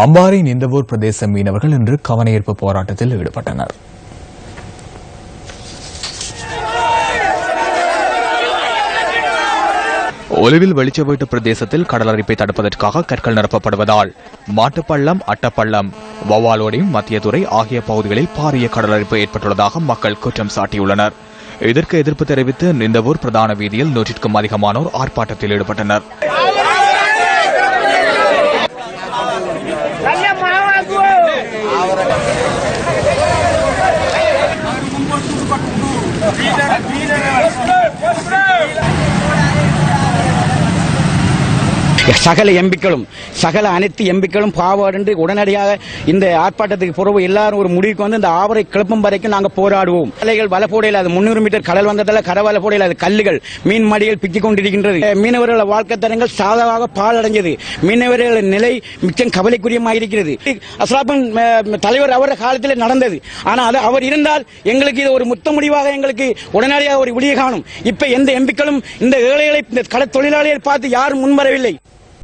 அம்பாறை நிந்தவூர் பிரதேச மீனவர்கள் இன்று கவனஈர்ப்பு போராட்டத்தில் ஈடுபட்டனர். ஒலிவில் வெளிச்சவீட்டு பிரதேசத்தில் கடலரிப்பை தடுப்பதற்காக கற்கள் நிரப்பப்படுவதால் மாட்டுப்பள்ளம் அட்டப்பள்ளம் வவ்வாலோடையும் மத்தியதுறை ஆகிய பகுதிகளில் பாரிய கடலரிப்பு ஏற்பட்டுள்ளதாக மக்கள் குற்றம் சாட்டியுள்ளனர். இதற்கு எதிர்ப்பு தெரிவித்து நிந்தவூர் பிரதான வீதியில் நூற்றிற்கும் அதிகமானோர் ஆர்ப்பாட்டத்தில் ஈடுபட்டனர். బీదర్ బీదర్ சகல எம்பிக்களும் சகல அனைத்து எம்பிக்களும் பாவாடு உடனடியாக இந்த ஆர்ப்பாட்டத்துக்கு பிறகு எல்லாரும் ஒரு முடிவுக்கு வந்து இந்த ஆவரை கிளப்பும் வரைக்கும் நாங்கள் போராடுவோம். அலைகள் வள போடையில் அது முன்னூறு மீட்டர் கடல் வந்ததால் கரை வலை போடையில் அது கல்லுகள் மீன் மடிகள் பிக்கிக் கொண்டிருக்கின்றது. மீனவர்கள் வாழ்க்கை தரங்கள் சாதகமாக பாலடைஞ்சது மீனவர்கள் நிலை மிச்சம் கவலைக்குரியமாக இருக்கிறது. அஸ்லாபன் தலைவர் அவர காலத்தில் நடந்தது. ஆனால் அது அவர் இருந்தால் எங்களுக்கு இது ஒரு முத்த முடிவாக எங்களுக்கு உடனடியாக ஒரு விடிய காணும். இப்ப எந்த எம்பிக்களும் இந்த ஏழைகளை இந்த கடற்தொழிலாளிகளை பார்த்து யாரும் முன்வரவில்லை.